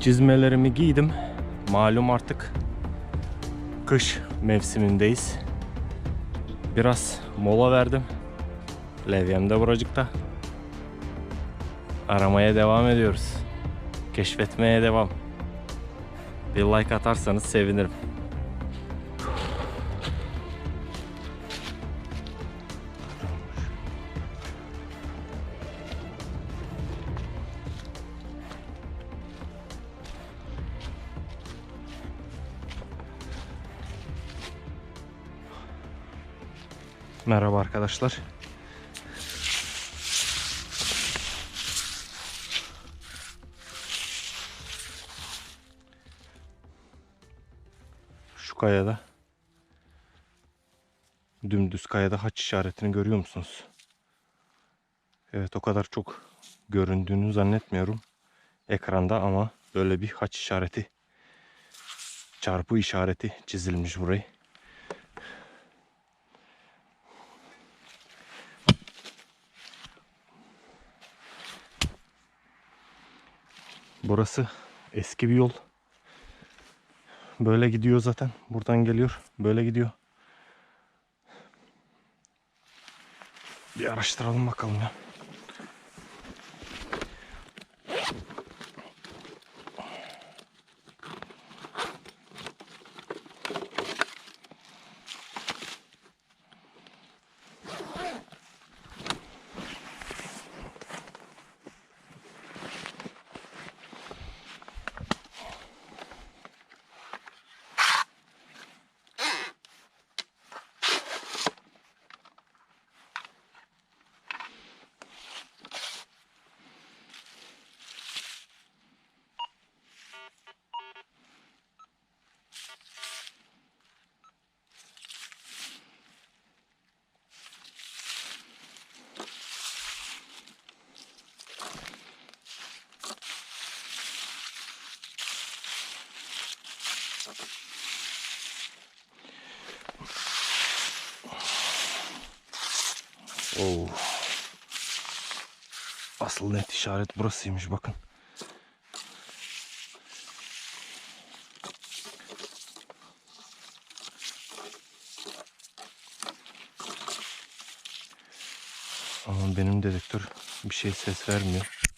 Çizmelerimi giydim. Malum artık kış mevsimindeyiz. Biraz mola verdim. Levyem de buracıkta. Aramaya devam ediyoruz. Keşfetmeye devam. Bir like atarsanız sevinirim. Merhaba arkadaşlar. Şu kayada dümdüz kayada haç işaretini görüyor musunuz? Evet o kadar çok göründüğünü zannetmiyorum ekranda ama böyle bir haç işareti çarpı işareti çizilmiş burayı. Burası eski bir yol. Böyle gidiyor zaten. Buradan geliyor. Böyle gidiyor. Bir araştıralım bakalım ya. Oo. Asıl net işaret burasıymış bakın. Ama benim dedektör bir şey ses vermiyor.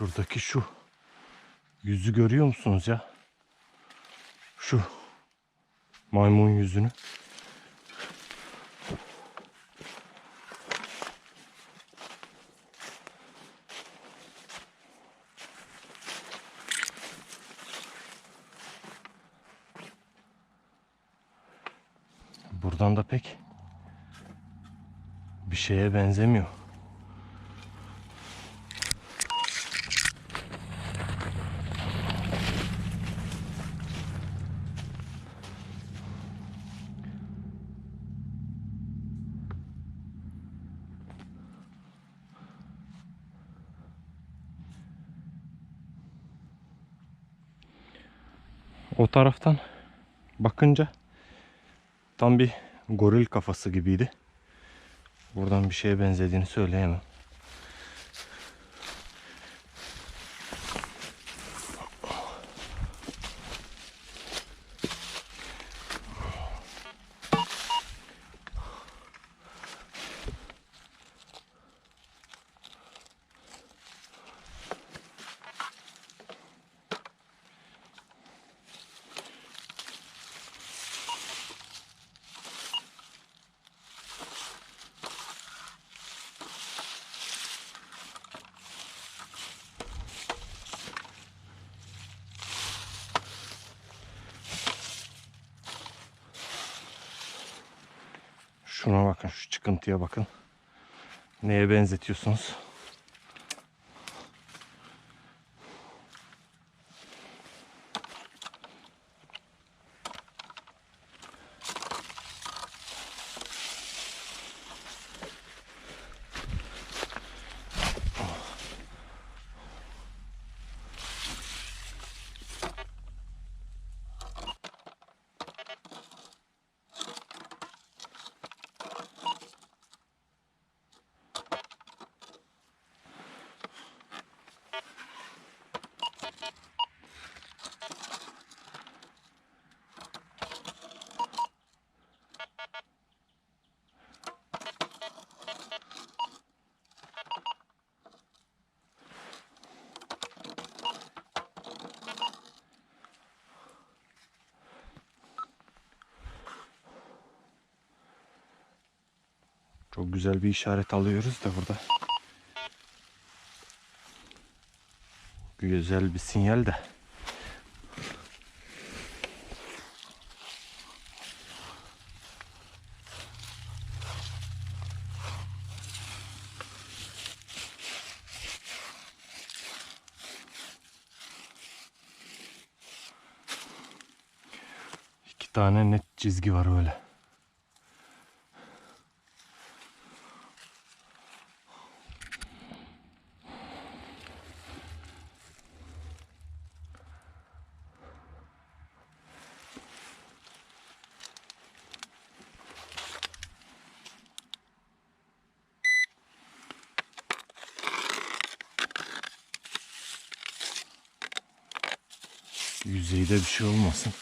Şuradaki şu yüzü görüyor musunuz ya? Şu maymun yüzünü. Buradan da pek bir şeye benzemiyor. O taraftan bakınca tam bir goril kafası gibiydi. Buradan bir şeye benzediğini söyleyemem. Şuna bakın, şu çıkıntıya bakın. Neye benzetiyorsunuz? Çok güzel bir işaret alıyoruz da burada. Güzel bir sinyal de. İki tane net çizgi var öyle. Yüzeyde bir şey olmasın.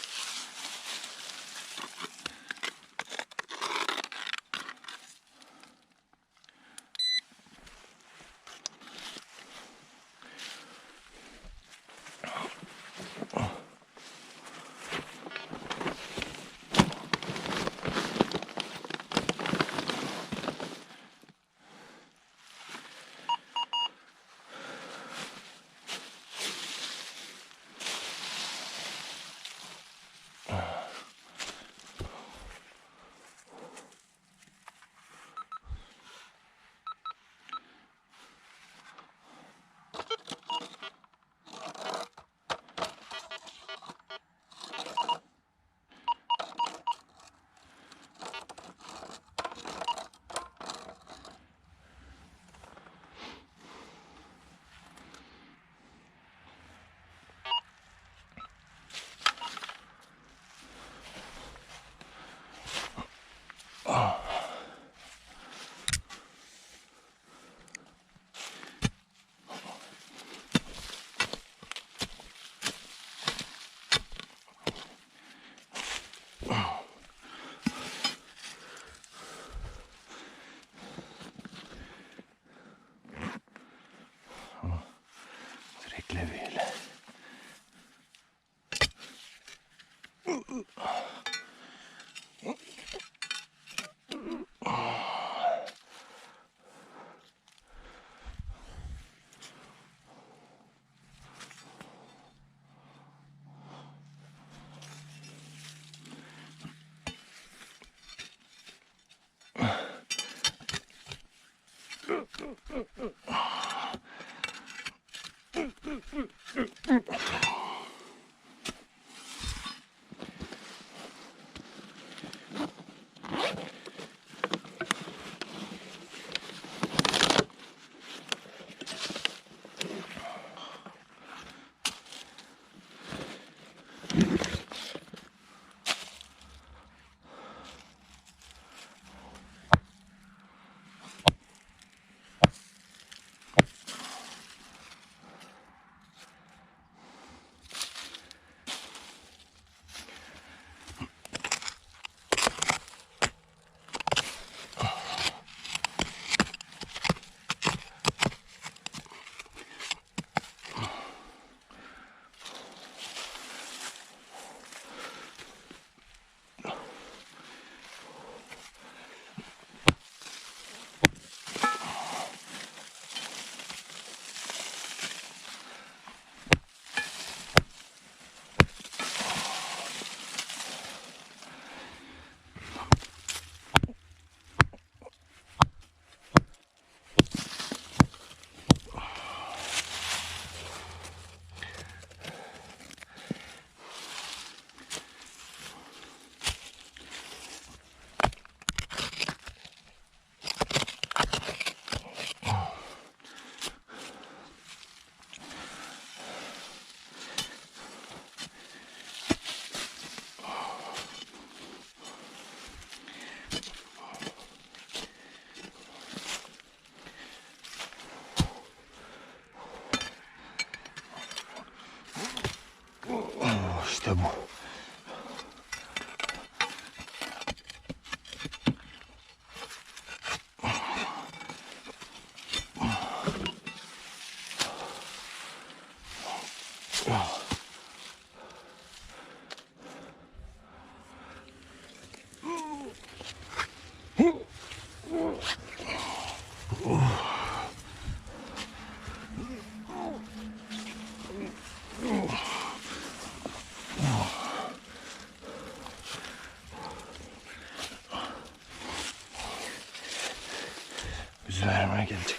I can take.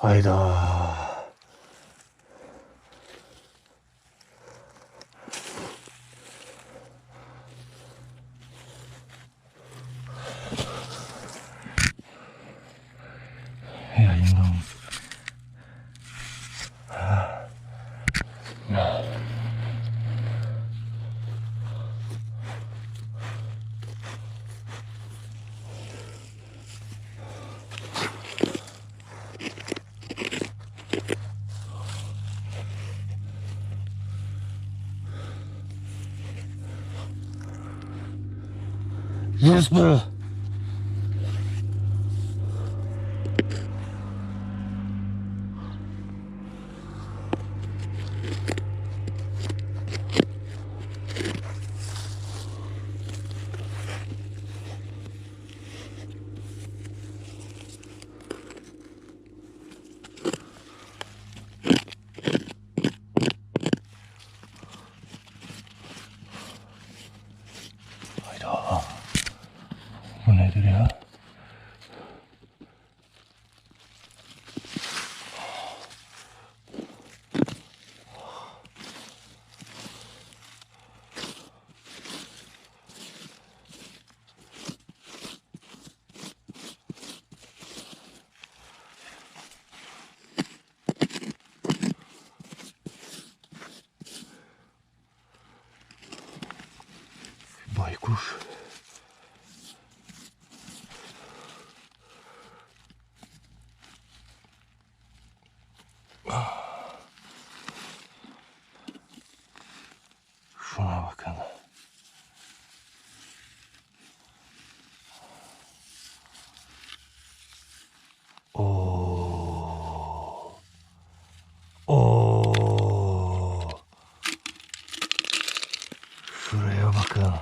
아이다. Yes be. Hayda. Bu nedir ya? Baykuş. Şuna bakın. Oo. Oo. Şuraya bakın.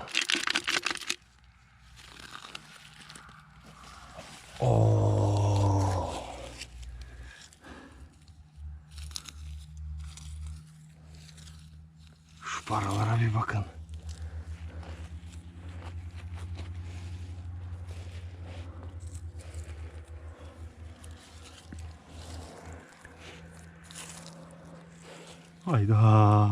Oo. Şu paralara bir bakın. Hayda.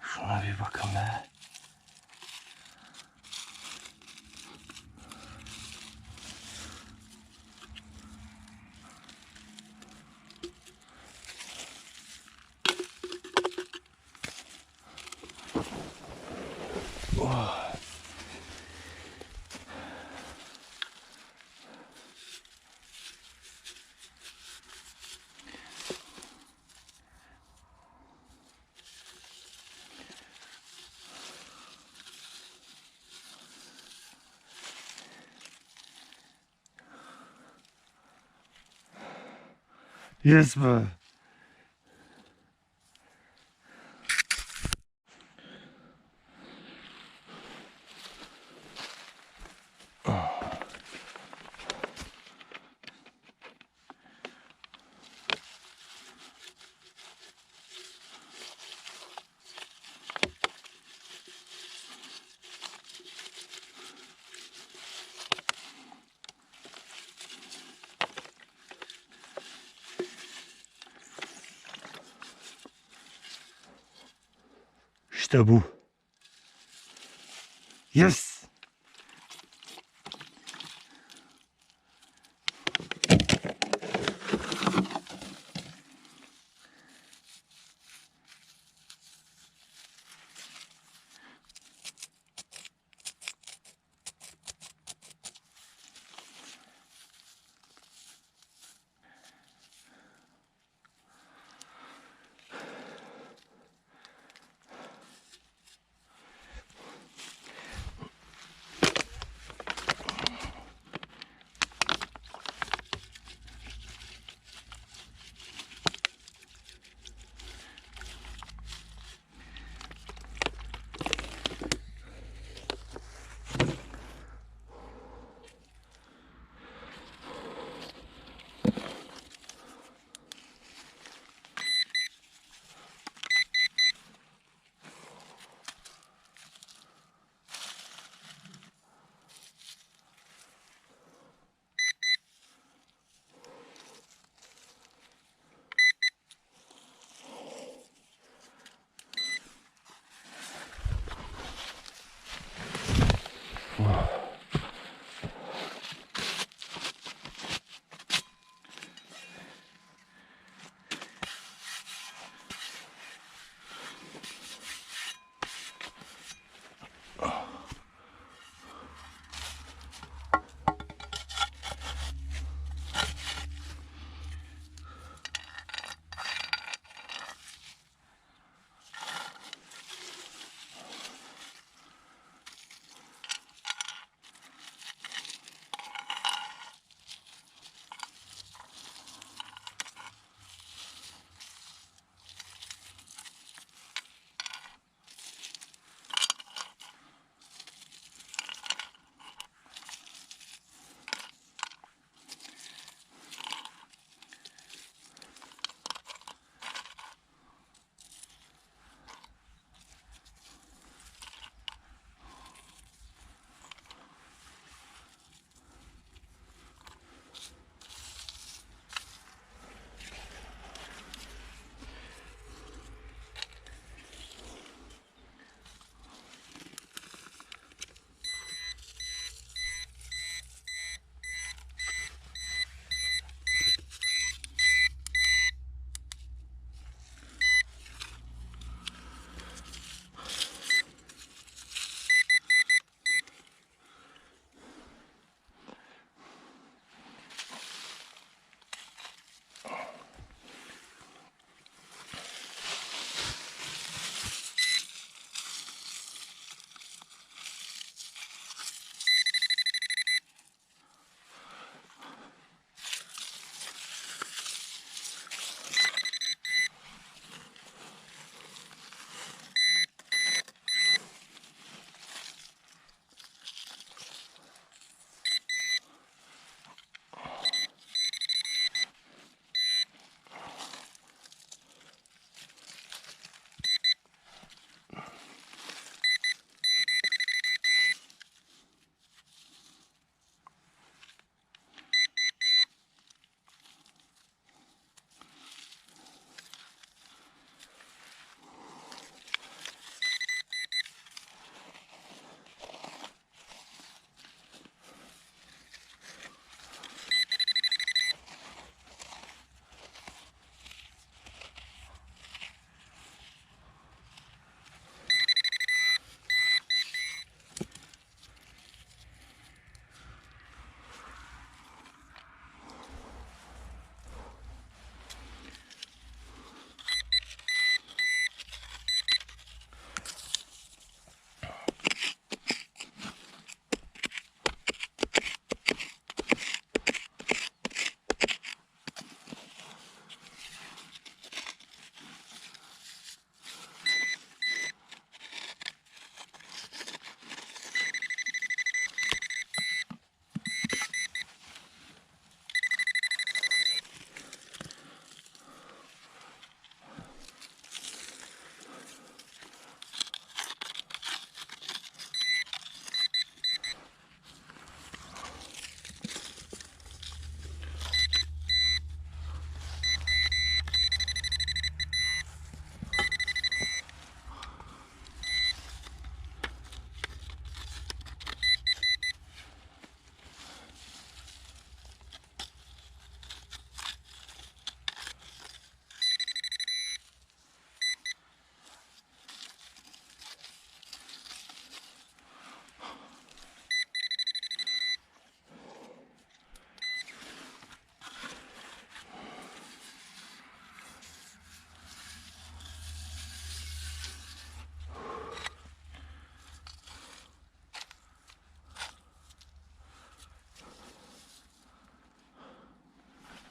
Şuna bir bakın be. Yes be. İşte bu. Yes.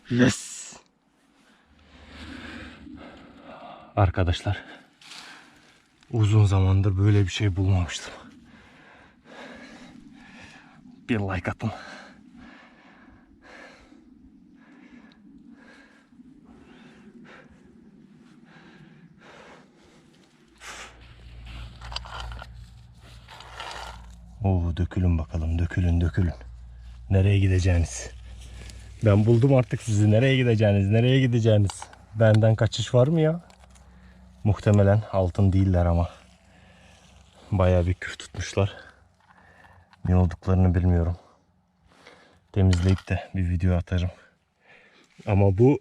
Yes. Arkadaşlar uzun zamandır böyle bir şey bulmamıştım. Bir like atın. Oo dökülün bakalım dökülün dökülün. Nereye gideceğiniz? Ben buldum artık sizi. Nereye gideceğiniz? Nereye gideceğiniz? Benden kaçış var mı ya? Muhtemelen altın değiller ama. Bayağı bir küf tutmuşlar. Ne olduklarını bilmiyorum. Temizleyip de bir video atarım. Ama bu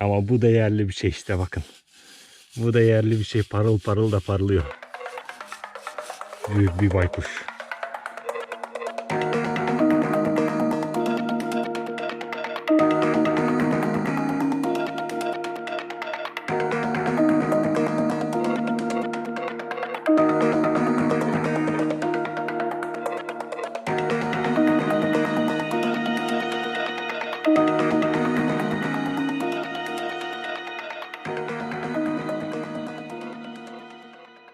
ama bu değerli bir şey işte bakın. Bu değerli bir şey parıl parıl da parlıyor. Büyük bir baykuş.